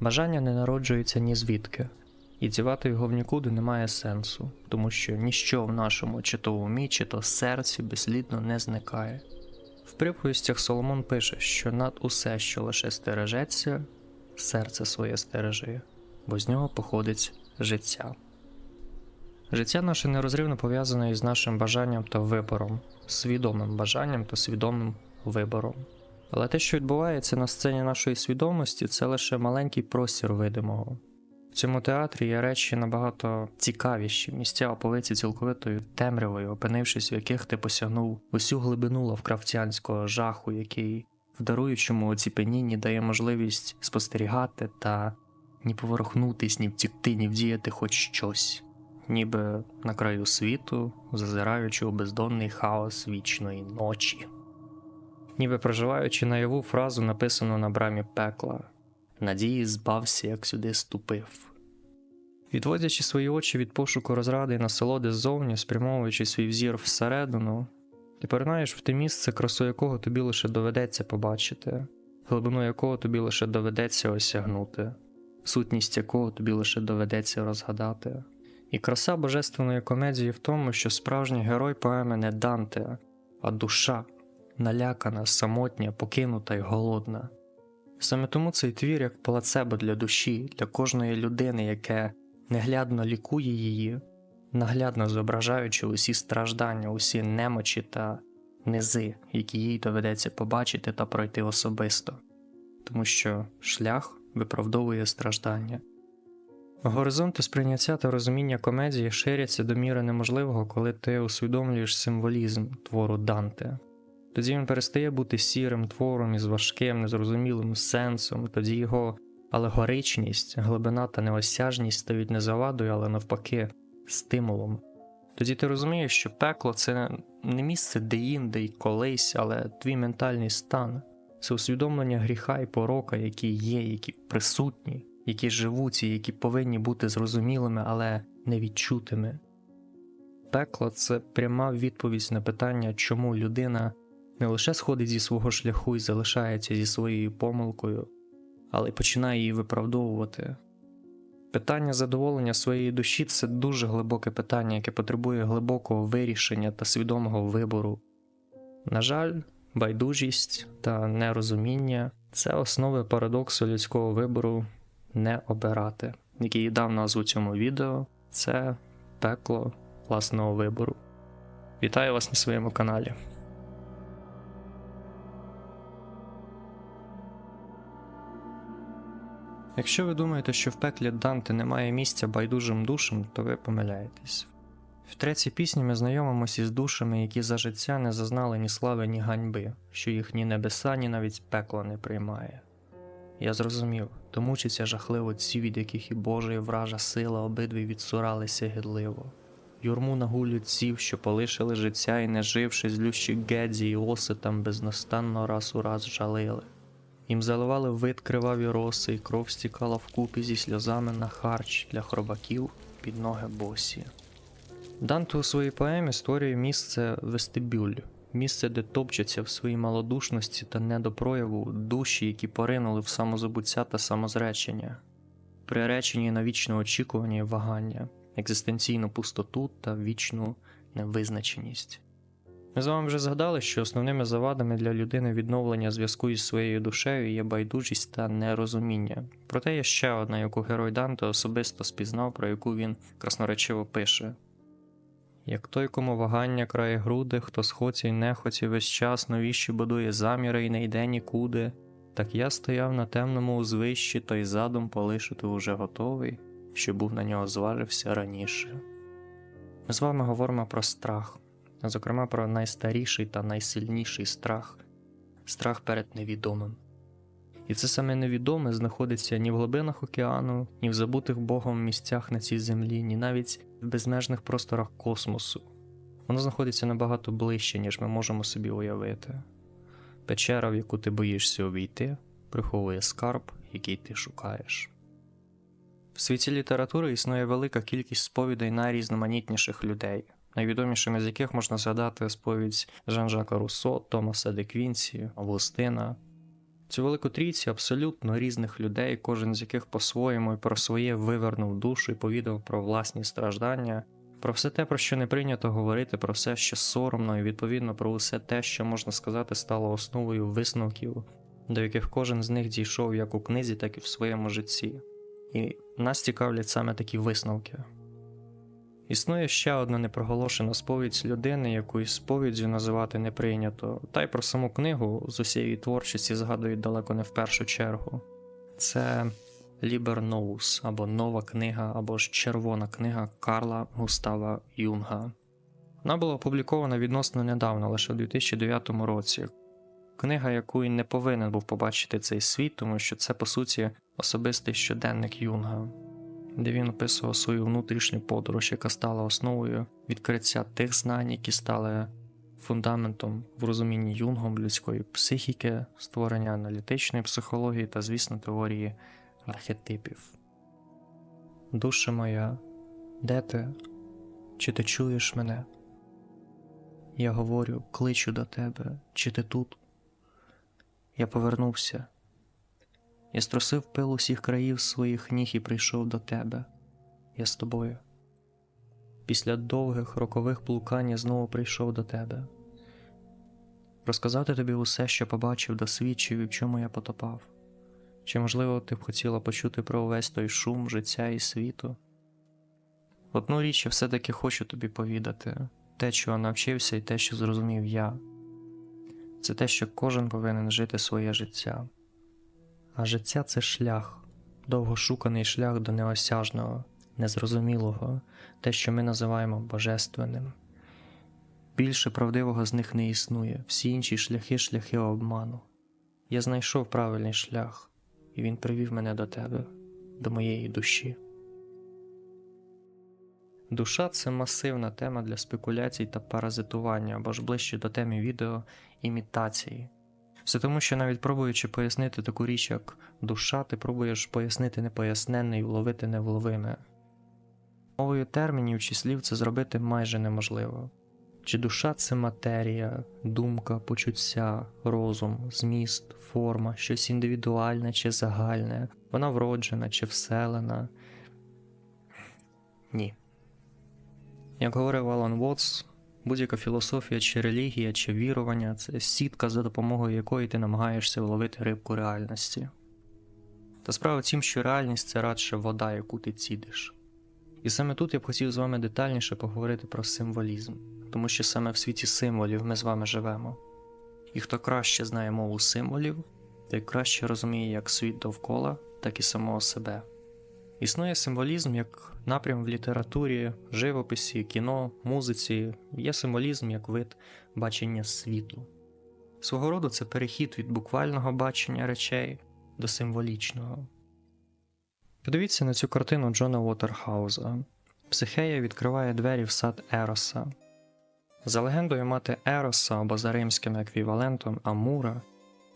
Бажання не народжується ні звідки, і дівати його в нікуди немає сенсу, тому що ніщо в нашому чи то умі, чи то серці безслідно не зникає. В приповістях Соломон пише, що над усе, що лише стережеться, серце своє стережи, бо з нього походить життя. Життя наше нерозривно пов'язане із нашим бажанням та вибором, свідомим бажанням та свідомим вибором. Але те, що відбувається на сцені нашої свідомості, це лише маленький простір видимого. В цьому театрі є речі набагато цікавіші, місця оповиті цілковитою темрявою, опинившись в яких ти посягнув усю глибину лавкрафтянського жаху, який в даруючому оціпенінні дає можливість спостерігати та ні поворухнутись, ні втікти, ні вдіяти хоч щось, ніби на краю світу, зазираючи у бездонний хаос вічної ночі ніби проживаючи наяву фразу, написану на брамі пекла Надії збався, як сюди ступив. Відводячи свої очі від пошуку розради і насолоди ззовні, спрямовуючи свій взір всередину, ти поринаєш в те місце, красу якого тобі лише доведеться побачити, глибину якого тобі лише доведеться осягнути, сутність якого тобі лише доведеться розгадати. І краса божественної комедії в тому, що справжній герой поеми не Данте, а душа, налякана, самотня, покинута й голодна. Саме тому цей твір як плацебо для душі, для кожної людини, яке неглядно лікує її, наглядно зображаючи усі страждання, усі немочі та низи, які їй доведеться побачити та пройти особисто, тому що шлях виправдовує страждання. Горизонти сприйняття та розуміння комедії ширяться до міри неможливого, коли ти усвідомлюєш символізм твору Данте. Тоді він перестає бути сірим твором із важким, незрозумілим сенсом, тоді його алегоричність, глибина та неосяжність стають не завадою, але навпаки, стимулом. Тоді ти розумієш, що пекло це не місце де-інде й колись, але твій ментальний стан, це усвідомлення гріха і порока, які є, які присутні, які живуть і які повинні бути зрозумілими, але невідчутими. Пекло це пряма відповідь на питання, чому людина не лише сходить зі свого шляху і залишається зі своєю помилкою, але й починає її виправдовувати. Питання задоволення своєї душі це дуже глибоке питання, яке потребує глибокого вирішення та свідомого вибору. На жаль, байдужість та нерозуміння це основи парадоксу людського вибору не обирати, який я дав назву цьому відео це пекло власного вибору. Вітаю вас на своєму каналі. Якщо ви думаєте, що в пеклі Данте немає місця байдужим душам, то ви помиляєтесь. В третій пісні ми знайомимося із душами, які за життя не зазнали ні слави, ні ганьби, що їхні небеса, ні навіть пекло не приймає. Я зрозумів, то мучиться жахливо ці, від яких і Божа вража сила обидві відсуралися гидливо. Юрму нагулють ців, що полишили життя і не живши, злющі Гедзі і оси там безнастанно раз у раз жалили. Їм заливали вид криваві роси, і кров стікала вкупі зі сльозами на харч для хробаків під ноги босі. Данте у своїй поемі створює місце вестибюль, місце, де топчаться в своїй малодушності та недопрояву душі, які поринули в самозабуття та самозречення, приречені на вічне очікування і вагання, екзистенційну пустоту та вічну невизначеність. Ми з вами вже згадали, що основними завадами для людини відновлення зв'язку із своєю душею є байдужість та нерозуміння. Проте є ще одна, яку герой Данте особисто спізнав, про яку він красноречиво пише. Як той, кому вагання крає груди, хто схоці й нехоті весь час новіші будує заміри і не йде нікуди, так я стояв на темному узвищі, той задум полишити уже готовий, що був на нього зважився раніше. Ми з вами говоримо про страх зокрема про найстаріший та найсильніший страх страх перед невідомим. І це саме невідоме знаходиться ні в глибинах океану, ні в забутих Богом місцях на цій землі, ні навіть в безмежних просторах космосу. Воно знаходиться набагато ближче, ніж ми можемо собі уявити. Печера, в яку ти боїшся увійти, приховує скарб, який ти шукаєш. В світі літератури існує велика кількість сповідей найрізноманітніших людей найвідомішими з яких можна згадати сповідь Жан-Жака Руссо, Томаса де Квінсі, Августина. Цю велику трійці абсолютно різних людей, кожен з яких по-своєму і про своє вивернув душу і повідав про власні страждання, про все те, про що не прийнято говорити, про все, що соромно, і відповідно про усе те, що можна сказати, стало основою висновків, до яких кожен з них дійшов як у книзі, так і в своєму житті. І нас цікавлять саме такі висновки. Існує ще одна непроголошена сповідь людини, яку й сповіддю називати не прийнято, та й про саму книгу з усієї творчості згадують далеко не в першу чергу. Це Лібер Ноус, або Нова книга, або ж Червона книга Карла Густава Юнга. Вона була опублікована відносно недавно, лише у 2009 році. Книга, яку й не повинен був побачити цей світ, тому що це, по суті, особистий щоденник Юнга де він описував свою внутрішню подорож, яка стала основою відкриття тих знань, які стали фундаментом в розумінні юнгом людської психіки, створення аналітичної психології та, звісно, теорії архетипів. Душа моя, де ти? Чи ти чуєш мене? Я говорю, кличу до тебе, чи ти тут? Я повернувся. Я струсив пил усіх країв своїх ніг і прийшов до тебе. Я з тобою. Після довгих рокових блукань я знову прийшов до тебе. Розказати тобі усе, що побачив, досвідчив і в чому я потопав. Чи, можливо, ти б хотіла почути про увесь той шум життя і світу? Одну річ я все-таки хочу тобі повідати те, чого навчився, і те, що зрозумів я. Це те, що кожен повинен жити своє життя. А життя це шлях, довгошуканий шлях до неосяжного, незрозумілого, те, що ми називаємо божественним. Більше правдивого з них не існує, всі інші шляхи шляхи обману. Я знайшов правильний шлях, і він привів мене до тебе, до моєї душі. Душа це масивна тема для спекуляцій та паразитування або ж ближче до теми відео імітації. Все тому, що навіть пробуючи пояснити таку річ, як душа, ти пробуєш пояснити непоясненне і вловити невловиме. Мовою термінів чи слів це зробити майже неможливо. Чи душа це матерія, думка, почуття, розум, зміст, форма, щось індивідуальне чи загальне, вона вроджена чи вселена? Ні. Як говорив Алан Вотс, Будь-яка філософія чи релігія, чи вірування це сітка, за допомогою якої ти намагаєшся вловити рибку реальності. Та справа в тім, що реальність це радше вода, яку ти цідиш. І саме тут я б хотів з вами детальніше поговорити про символізм, тому що саме в світі символів ми з вами живемо. І хто краще знає мову символів, той краще розуміє як світ довкола, так і самого себе. Існує символізм як напрям в літературі, живописі, кіно, музиці, є символізм як вид бачення світу. Свого роду це перехід від буквального бачення речей до символічного. Подивіться на цю картину Джона Уотерхауза. Психея відкриває двері в сад Ероса. За легендою мати Ероса або за римським еквівалентом Амура,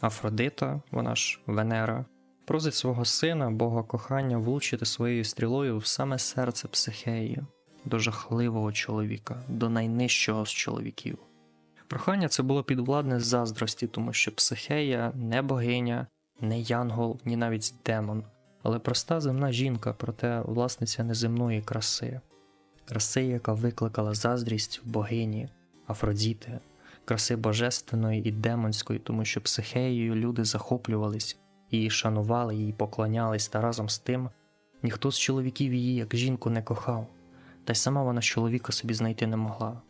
Афродита, вона ж Венера, просить свого сина, Бога кохання, влучити своєю стрілою в саме серце психеї, до жахливого чоловіка, до найнижчого з чоловіків. Прохання це було підвладне заздрості, тому що психея не богиня, не янгол, ні навіть демон, але проста земна жінка, проте власниця неземної краси, краси, яка викликала заздрість в богині, Афродіти, краси божественної і демонської, тому що психеєю люди захоплювались, її шанували, їй поклонялись, та разом з тим ніхто з чоловіків її як жінку не кохав, та й сама вона чоловіка собі знайти не могла.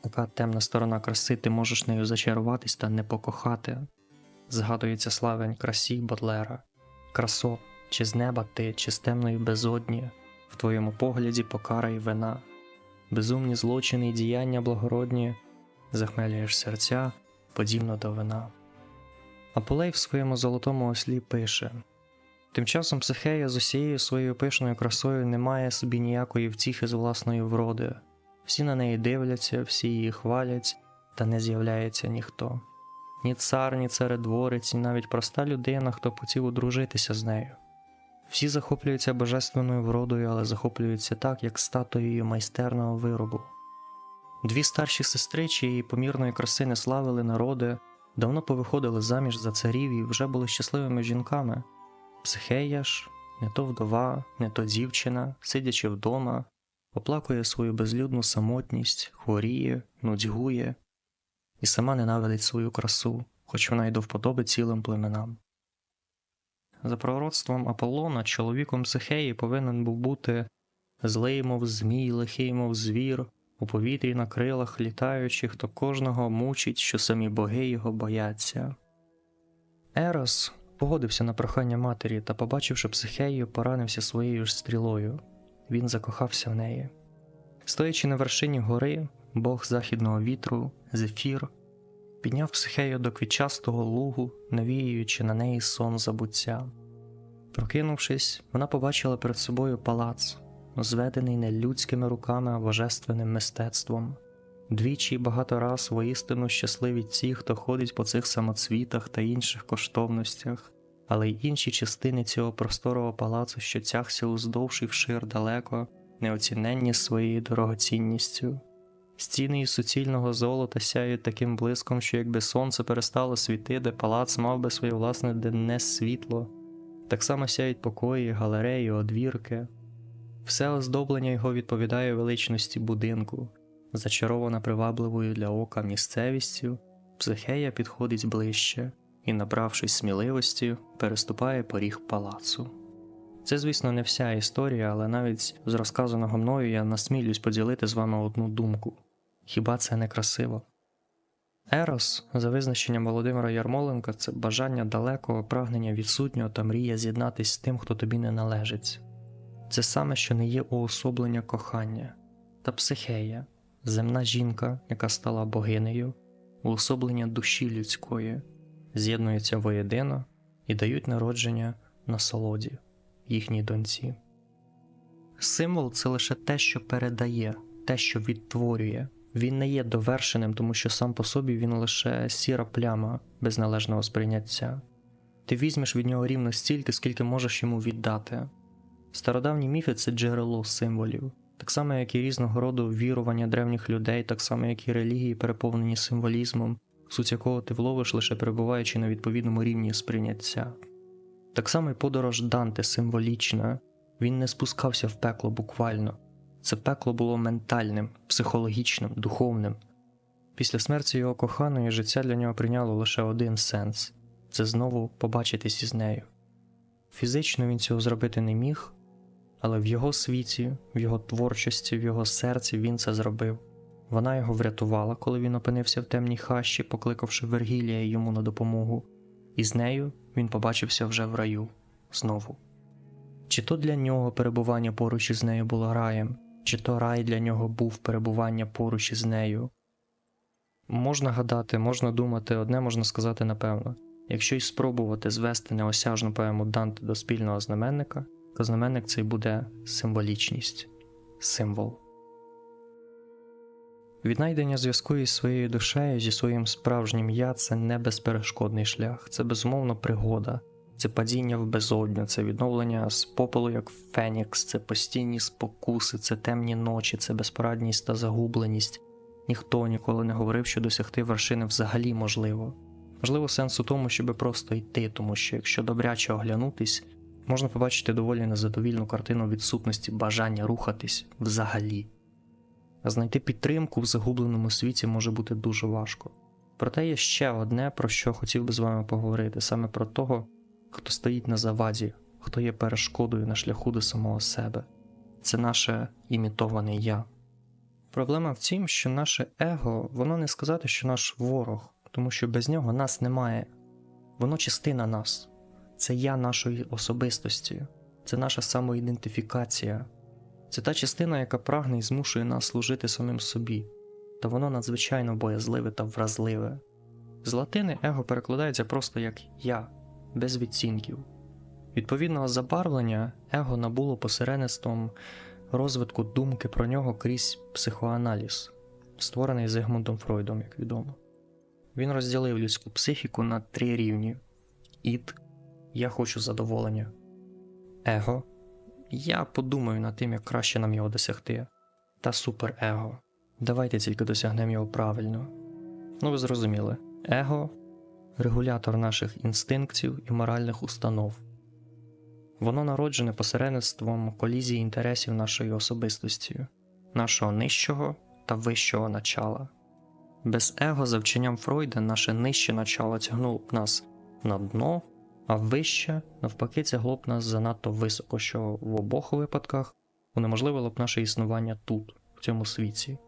Така темна сторона краси, ти можеш нею зачаруватись та не покохати. Згадується славень красі Бодлера, красо, чи з неба ти, чи з темної безодні, в твоєму погляді покара й вина, безумні злочини й діяння благородні, захмелюєш серця, подібно до вина. Аполей в своєму золотому ослі пише Тим часом Психея з усією своєю пишною красою не має собі ніякої втіхи з власної вроди, всі на неї дивляться, всі її хвалять, та не з'являється ніхто. Ні цар, ні царедворець, ні навіть проста людина, хто хотів одружитися з нею. Всі захоплюються божественною вродою, але захоплюються так, як статуєю майстерного виробу. Дві старші сестри, чиї помірної краси не славили народи, давно повиходили заміж за царів і вже були щасливими жінками. Психея ж, не то вдова, не то дівчина, сидячи вдома, оплакує свою безлюдну самотність, хворіє, нудьгує і сама ненавидить свою красу, хоч вона й до вподоби цілим племенам. За пророцтвом Аполлона, чоловіком Психеї повинен був бути злий, мов змій, лихий, мов звір, у повітрі на крилах літаючи, хто кожного мучить, що самі боги його бояться. Ерос погодився на прохання матері та, побачивши психею, поранився своєю ж стрілою. Він закохався в неї. Стоячи на вершині гори, бог західного вітру, Зефір, підняв психею до квітчастого лугу, навіюючи на неї сон забуття. Прокинувшись, вона побачила перед собою палац, зведений не людськими руками, а божественним мистецтвом. Двічі багато раз воістину щасливі ті, хто ходить по цих самоцвітах та інших коштовностях, але й інші частини цього просторого палацу, що тягся уздовж і вшир далеко, неоціненні своєю дорогоцінністю. Стіни із суцільного золота сяють таким блиском, що якби сонце перестало світити, палац мав би своє власне денне світло. Так само сяють покої, галереї, одвірки. Все оздоблення його відповідає величності будинку, зачарована привабливою для ока місцевістю, психея підходить ближче і, набравшись сміливості, переступає поріг палацу. Це, звісно, не вся історія, але навіть з розказаного мною я насмілюсь поділити з вами одну думку. Хіба це не красиво? Ерос, за визначенням Володимира Ярмоленка, це бажання далекого, прагнення відсутнього та мрія з'єднатись з тим, хто тобі не належить. Це саме, що не є уособлення кохання та психея, земна жінка, яка стала богинею, уособлення душі людської, з'єднуються воєдино і дають народження насолоді їхній доньці. Символ це лише те, що передає, те, що відтворює. Він не є довершеним, тому що сам по собі він лише сіра пляма без належного сприйняття. Ти візьмеш від нього рівно стільки, скільки можеш йому віддати. Стародавні міфи це джерело символів, так само, як і різного роду вірування древніх людей, так само, як і релігії, переповнені символізмом, суть якого ти вловиш лише перебуваючи на відповідному рівні сприйняття. Так само і подорож Данте символічна, він не спускався в пекло буквально. Це пекло було ментальним, психологічним, духовним. Після смерті його коханої життя для нього прийняло лише один сенс це знову побачитись із нею. Фізично він цього зробити не міг, але в його світі, в його творчості, в його серці він це зробив. Вона його врятувала, коли він опинився в темній хащі, покликавши Вергілія йому на допомогу, і з нею він побачився вже в раю знову. Чи то для нього перебування поруч із нею було раєм, чи то рай для нього був перебування поруч із нею. Можна гадати, можна думати, одне можна сказати напевно якщо й спробувати звести неосяжну поему Данте до спільного знаменника, то знаменник цей буде символічність, символ. Віднайдення зв'язку із своєю душею, зі своїм справжнім я це не безперешкодний шлях, це безумовно пригода, це падіння в безодню, це відновлення з попелу як Фенікс, це постійні спокуси, це темні ночі, це безпорадність та загубленість. Ніхто ніколи не говорив, що досягти вершини взагалі можливо. Можливо, сенс у тому, щоб просто йти, тому що якщо добряче оглянутись, можна побачити доволі незадовільну картину відсутності бажання рухатись взагалі. Знайти підтримку в загубленому світі може бути дуже важко. Проте є ще одне, про що хотів би з вами поговорити, саме про того, хто стоїть на заваді, хто є перешкодою на шляху до самого себе. Це наше імітоване я. Проблема в тім, що наше его, воно не сказати, що наш ворог, тому що без нього нас немає. Воно частина нас, це я нашої особистості, це наша самоідентифікація, це та частина, яка прагне і змушує нас служити самим собі, та воно надзвичайно боязливе та вразливе. З латини его перекладається просто як я, без відцінків. Відповідного забарвлення его набуло посередництвом розвитку думки про нього крізь психоаналіз, створений Зигмундом Фройдом, як відомо. Він розділив людську психіку на три рівні: ід, я хочу задоволення, его. Я подумаю над тим, як краще нам його досягти, та суперего. Давайте тільки досягнемо його правильно. Ну, ви зрозуміли, его регулятор наших інстинктів і моральних установ. Воно народжене посередництвом колізії інтересів нашої особистості, нашого нижчого та вищого начала. Без его, за вченням Фройда, наше нижче начало тягнуло б нас на дно, а вище, навпаки, тягло б нас занадто високо, що в обох випадках унеможливило б наше існування тут, в цьому світі.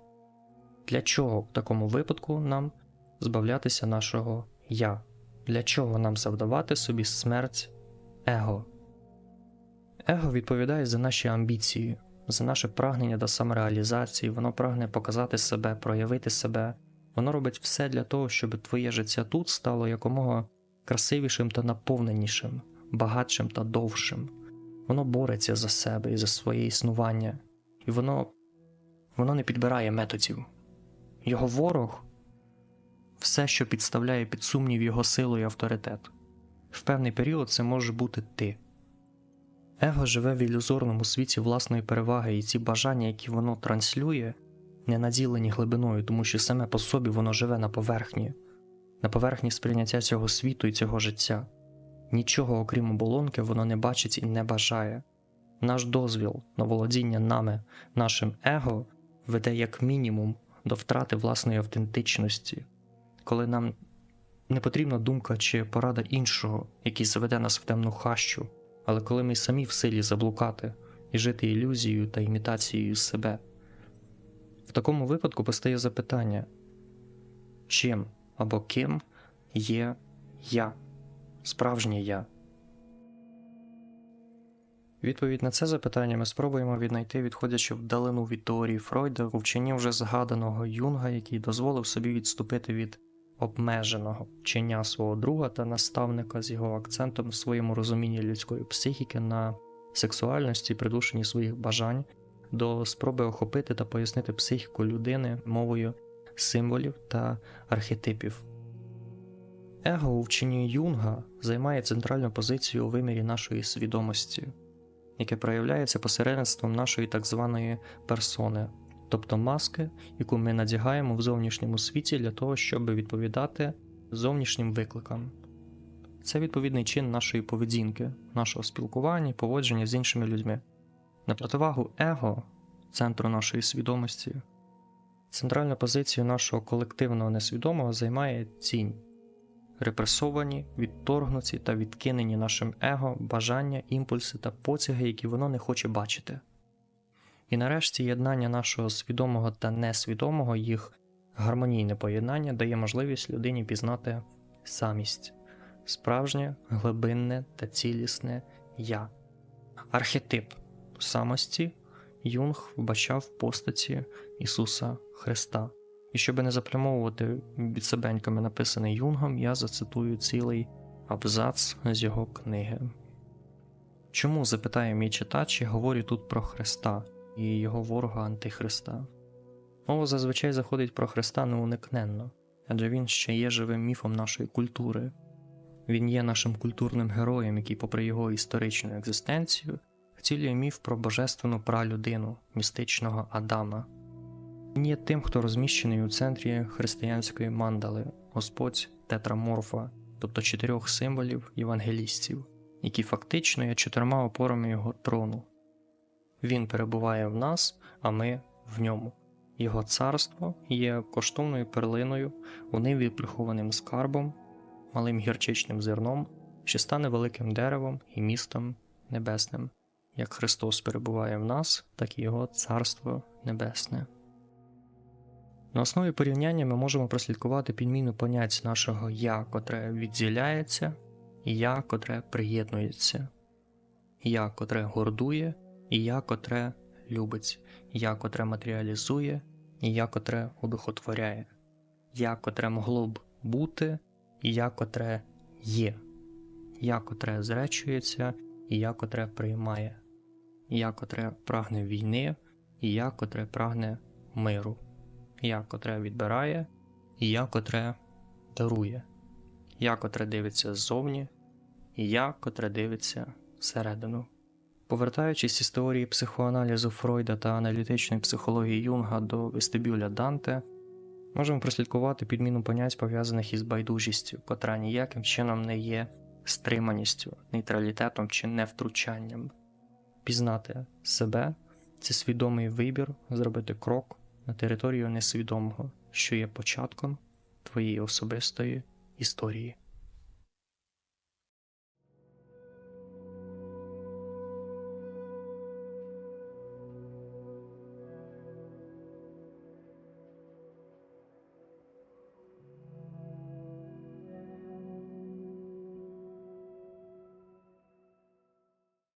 Для чого в такому випадку нам збавлятися нашого я? Для чого нам завдавати собі смерть его? Его відповідає за наші амбіції, за наше прагнення до самореалізації, воно прагне показати себе, проявити себе. Воно робить все для того, щоб твоє життя тут стало якомога красивішим та наповненішим, багатшим та довшим. Воно бореться за себе і за своє існування, і воно, воно не підбирає методів. Його ворог все, що підставляє під сумнів його силу і авторитет. В певний період це може бути ти. Его живе в ілюзорному світі власної переваги, і ці бажання, які воно транслює, не наділені глибиною, тому що саме по собі воно живе на поверхні, на поверхні сприйняття цього світу і цього життя. Нічого, окрім оболонки, воно не бачить і не бажає. Наш дозвіл на володіння нами, нашим его, веде як мінімум до втрати власної автентичності, коли нам не потрібна думка чи порада іншого, який заведе нас в темну хащу, але коли ми самі в силі заблукати і жити ілюзією та імітацією себе. В такому випадку постає запитання, чим або ким є я, справжнє я. Відповідь на це запитання ми спробуємо віднайти, відходячи вдалину від теорії Фройда у вченні вже згаданого Юнга, який дозволив собі відступити від обмеженого вчення свого друга та наставника з його акцентом в своєму розумінні людської психіки на сексуальності, придушенні своїх бажань, до спроби охопити та пояснити психіку людини мовою символів та архетипів. Его у вченні Юнга займає центральну позицію у вимірі нашої свідомості, яке проявляється посередництвом нашої так званої персони, тобто маски, яку ми надягаємо в зовнішньому світі для того, щоб відповідати зовнішнім викликам. Це відповідний чин нашої поведінки, нашого спілкування поводження з іншими людьми. На противагу его, центру нашої свідомості, центральну позицію нашого колективного несвідомого займає тінь, репресовані, відторгнуті та відкинені нашим его, бажання, імпульси та потяги, які воно не хоче бачити. І нарешті єднання нашого свідомого та несвідомого, їх гармонійне поєднання дає можливість людині пізнати самість, справжнє, глибинне та цілісне я. Архетип самості Юнг вбачав постаті Ісуса Христа. І щоб не заплямовувати відсебеньками написаний Юнгом, я зацитую цілий абзац з його книги. Чому, запитає мій читач, я говорю тут про Христа і його ворога Антихриста? Мова зазвичай заходить про Христа неуникненно, адже він ще є живим міфом нашої культури. Він є нашим культурним героєм, який, попри його історичну екзистенцію, втілює міф про божественну пралюдину, містичного Адама. Він є тим, хто розміщений у центрі християнської мандали, Господь тетраморфа, тобто чотирьох символів євангелістів, які фактично є чотирма опорами його трону. Він перебуває в нас, а ми в ньому. Його царство є коштовною перлиною, у ниві прихованим скарбом, малим гірчичним зерном, що стане великим деревом і містом небесним. Як Христос перебуває в нас, так і Його Царство Небесне. На основі порівняння ми можемо прослідкувати підміну понять нашого я, котре відділяється, і я, котре приєднується, я, котре гордує, і я, котре любить, я, котре матеріалізує, і я, котре удохотворяє, я, котре могло б бути, і я, котре є, я, котре зречується, і я, котре приймає, я, котре прагне війни, і я, котре прагне миру я, котре відбирає, і я, котре дарує, я, котре дивиться ззовні, і я, котре дивиться всередину. Повертаючись із теорії психоаналізу Фройда та аналітичної психології Юнга до вестибюля Данте, Можемо прослідкувати підміну понять, пов'язаних із байдужістю, котра ніяким чином не є стриманістю, нейтралітетом чи невтручанням. Пізнати себе це свідомий вибір зробити крок на територію несвідомого, що є початком твоєї особистої історії.